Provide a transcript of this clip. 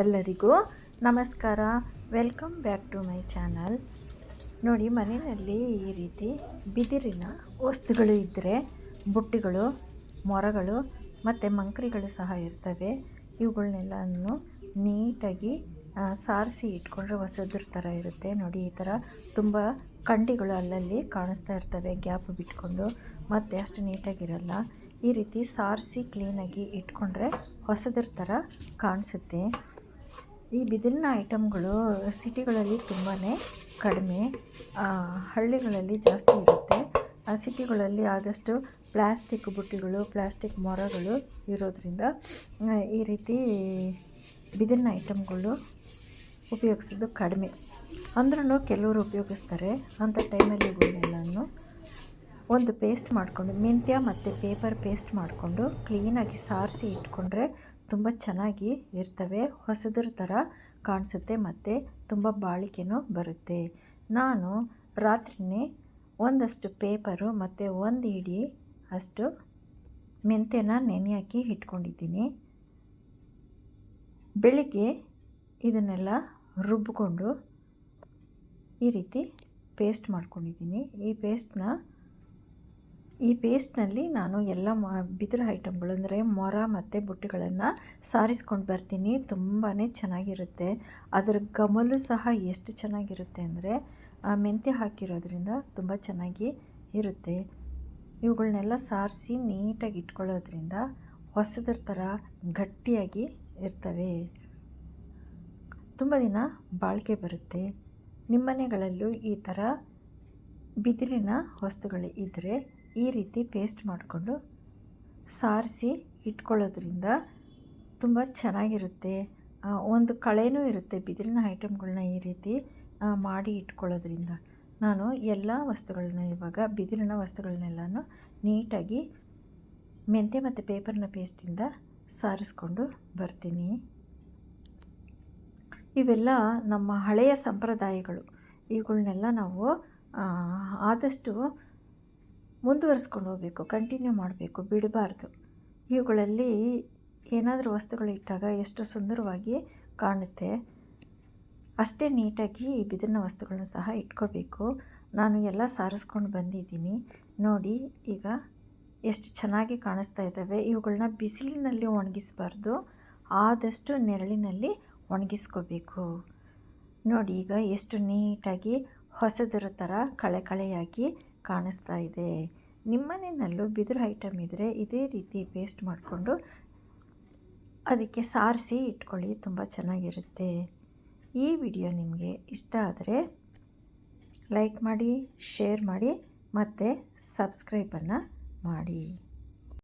ಎಲ್ಲರಿಗೂ ನಮಸ್ಕಾರ. Welcome back to my channel ನೋಡಿ, ಮನೆಯಲ್ಲಿ ಈ ರೀತಿ ಬಿದಿರಿನ ವಸ್ತುಗಳು ಇದ್ದರೆ ಬುಟ್ಟಿಗಳು, ಮೊರಗಳು ಮತ್ತು ಮಂಕ್ರಿಗಳು ಸಹ ಇರ್ತವೆ. ಇವುಗಳನ್ನೆಲ್ಲನೂ ನೀಟಾಗಿ ಸಾರಿಸಿ ಇಟ್ಕೊಂಡ್ರೆ ಹೊಸದ್ರ ಥರ ಇರುತ್ತೆ. ನೋಡಿ, ಈ ಥರ ತುಂಬ ಕಂಡಿಗಳು ಅಲ್ಲಲ್ಲಿ ಕಾಣಿಸ್ತಾ ಇರ್ತವೆ, ಗ್ಯಾಪ್ ಬಿಟ್ಕೊಂಡು. ಮತ್ತೆ ಅಷ್ಟು ನೀಟಾಗಿರಲ್ಲ. ಈ ರೀತಿ ಸಾರಿಸಿ ಕ್ಲೀನಾಗಿ ಇಟ್ಕೊಂಡ್ರೆ ಹೊಸದ್ರ ಥರ ಕಾಣಿಸುತ್ತೆ. ಈ ಬಿದಿರಿನ ಐಟಮ್ಗಳು ಸಿಟಿಗಳಲ್ಲಿ ತುಂಬಾ ಕಡಿಮೆ ಹಳ್ಳಿಗಳಲ್ಲಿ ಜಾಸ್ತಿ ಇರುತ್ತೆ. ಆ ಸಿಟಿಗಳಲ್ಲಿ ಆದಷ್ಟು ಪ್ಲಾಸ್ಟಿಕ್ ಬುಟ್ಟಿಗಳು ಪ್ಲ್ಯಾಸ್ಟಿಕ್ ಮೊರಗಳು ಇರೋದ್ರಿಂದ ಈ ರೀತಿ ಬಿದಿರಿನ ಐಟಮ್ಗಳು ಉಪಯೋಗಿಸೋದು ಕಡಿಮೆ. ಅಂದ್ರೂ ಕೆಲವರು ಉಪಯೋಗಿಸ್ತಾರೆ. ಅಂಥ ಟೈಮಲ್ಲಿ ಇವುಗಳನ್ನೆಲ್ಲನೂ ಒಂದು ಪೇಸ್ಟ್ ಮಾಡಿಕೊಂಡು, ಮೆಂತ್ಯ ಮತ್ತು ಪೇಪರ್ ಪೇಸ್ಟ್ ಮಾಡಿಕೊಂಡು, ಕ್ಲೀನಾಗಿ ಸಾರಿಸಿ ಇಟ್ಕೊಂಡ್ರೆ ತುಂಬ ಚೆನ್ನಾಗಿ ಇರ್ತವೆ. ಹೊಸದ್ರ ಥರ ಕಾಣಿಸುತ್ತೆ ಮತ್ತು ತುಂಬ ಬಾಳಿಕೆನೂ ಬರುತ್ತೆ. ನಾನು ರಾತ್ರಿನೇ ಒಂದಷ್ಟು ಪೇಪರು ಮತ್ತು ಒಂದು ಇಡಿ ಅಷ್ಟು ಮೆಂತ್ಯನ ನೆನೆ ಹಾಕಿ ಇಟ್ಕೊಂಡಿದ್ದೀನಿ. ಬೆಳಿಗ್ಗೆ ಇದನ್ನೆಲ್ಲ ರುಬ್ಬಿಕೊಂಡು ಈ ರೀತಿ ಪೇಸ್ಟ್ ಮಾಡ್ಕೊಂಡಿದ್ದೀನಿ. ಈ ಪೇಸ್ಟ್ನ ಈ ಪೇಸ್ಟ್ನಲ್ಲಿ ನಾನು ಎಲ್ಲ ಮ, ಬಿದಿರು ಐಟಮ್ಗಳು ಅಂದರೆ ಮೊರ ಮತ್ತು ಬುಟ್ಟಿಗಳನ್ನು ಸಾರಿಸ್ಕೊಂಡು ಬರ್ತೀನಿ. ತುಂಬಾ ಚೆನ್ನಾಗಿರುತ್ತೆ. ಅದರ ಗಮಲು ಸಹ ಎಷ್ಟು ಚೆನ್ನಾಗಿರುತ್ತೆ ಅಂದರೆ ಮೆಂತ್ಯ ಹಾಕಿರೋದ್ರಿಂದ ತುಂಬ ಚೆನ್ನಾಗಿ ಇರುತ್ತೆ. ಇವುಗಳನ್ನೆಲ್ಲ ಸಾರಿಸಿ ನೀಟಾಗಿ ಇಟ್ಕೊಳ್ಳೋದ್ರಿಂದ ಹೊಸದ್ರ ಥರ ಗಟ್ಟಿಯಾಗಿ ಇರ್ತವೆ. ತುಂಬ ದಿನ ಬಾಳಿಕೆ ಬರುತ್ತೆ. ನಿಮ್ಮನೆಗಳಲ್ಲೂ ಈ ಥರ ಬಿದಿರಿನ ವಸ್ತುಗಳು ಇದ್ದರೆ ಈ ರೀತಿ ಪೇಸ್ಟ್ ಮಾಡಿಕೊಂಡು ಸಾರಿಸಿ ಇಟ್ಕೊಳ್ಳೋದ್ರಿಂದ ತುಂಬ ಚೆನ್ನಾಗಿರುತ್ತೆ. ಒಂದು ಕಳೆನೂ ಇರುತ್ತೆ ಬಿದಿರಿನ ಐಟಮ್ಗಳನ್ನ ಈ ರೀತಿ ಮಾಡಿ ಇಟ್ಕೊಳ್ಳೋದ್ರಿಂದ. ನಾನು ಎಲ್ಲ ವಸ್ತುಗಳನ್ನ ಇವಾಗ, ಬಿದಿರಿನ ವಸ್ತುಗಳನ್ನೆಲ್ಲನೂ ನೀಟಾಗಿ ಮೆಂತೆ ಮತ್ತು ಪೇಪರ್ನ ಪೇಸ್ಟಿಂದ ಸಾರಿಸ್ಕೊಂಡು ಬರ್ತೀನಿ. ಇವೆಲ್ಲ ನಮ್ಮ ಹಳೆಯ ಸಂಪ್ರದಾಯಗಳು. ಇವುಗಳನ್ನೆಲ್ಲ ನಾವು ಆದಷ್ಟು ಮುಂದುವರಿಸ್ಕೊಂಡು ಹೋಗಬೇಕು ಕಂಟಿನ್ಯೂ ಮಾಡಬೇಕು, ಬಿಡಬಾರ್ದು. ಇವುಗಳಲ್ಲಿ ಏನಾದರೂ ವಸ್ತುಗಳು ಇಟ್ಟಾಗ ಎಷ್ಟು ಸುಂದರವಾಗಿ ಕಾಣುತ್ತೆ, ಅಷ್ಟೇ ನೀಟಾಗಿ ಬಿದಿರಿನ ವಸ್ತುಗಳನ್ನ ಸಹ ಇಟ್ಕೋಬೇಕು. ನಾನು ಎಲ್ಲ ಸಾರಿಸ್ಕೊಂಡು ಬಂದಿದ್ದೀನಿ. ನೋಡಿ, ಈಗ ಎಷ್ಟು ಚೆನ್ನಾಗಿ ಕಾಣಿಸ್ತಾ ಇದ್ದಾವೆ. ಇವುಗಳನ್ನ ಬಿಸಿಲಿನಲ್ಲಿ ಒಣಗಿಸಬಾರ್ದು, ಆದಷ್ಟು ನೆರಳಿನಲ್ಲಿ ಒಣಗಿಸ್ಕೋಬೇಕು. ನೋಡಿ, ಈಗ ಎಷ್ಟು ನೀಟಾಗಿ ಹೊಸದರ ಥರ ಕಳೆ ಕಳೆಯಾಗಿ ಕಾಣಿಸ್ತಾ ಇದೆ. ನಿಮ್ಮನೆಯಲ್ಲೂ ಬಿದಿರು ಐಟಮ್ ಇದ್ದರೆ ಇದೇ ರೀತಿ ಪೇಸ್ಟ್ ಮಾಡಿಕೊಂಡು ಅದಕ್ಕೆ ಸಾರಿಸಿ ಇಟ್ಕೊಳ್ಳಿ, ತುಂಬ ಚೆನ್ನಾಗಿರುತ್ತೆ. ಈ ವಿಡಿಯೋ ನಿಮಗೆ ಇಷ್ಟ ಆದರೆ ಲೈಕ್ ಮಾಡಿ ಶೇರ್ ಮಾಡಿ, ಮತ್ತು ಸಬ್ಸ್ಕ್ರೈಬನ್ನು ಮಾಡಿ.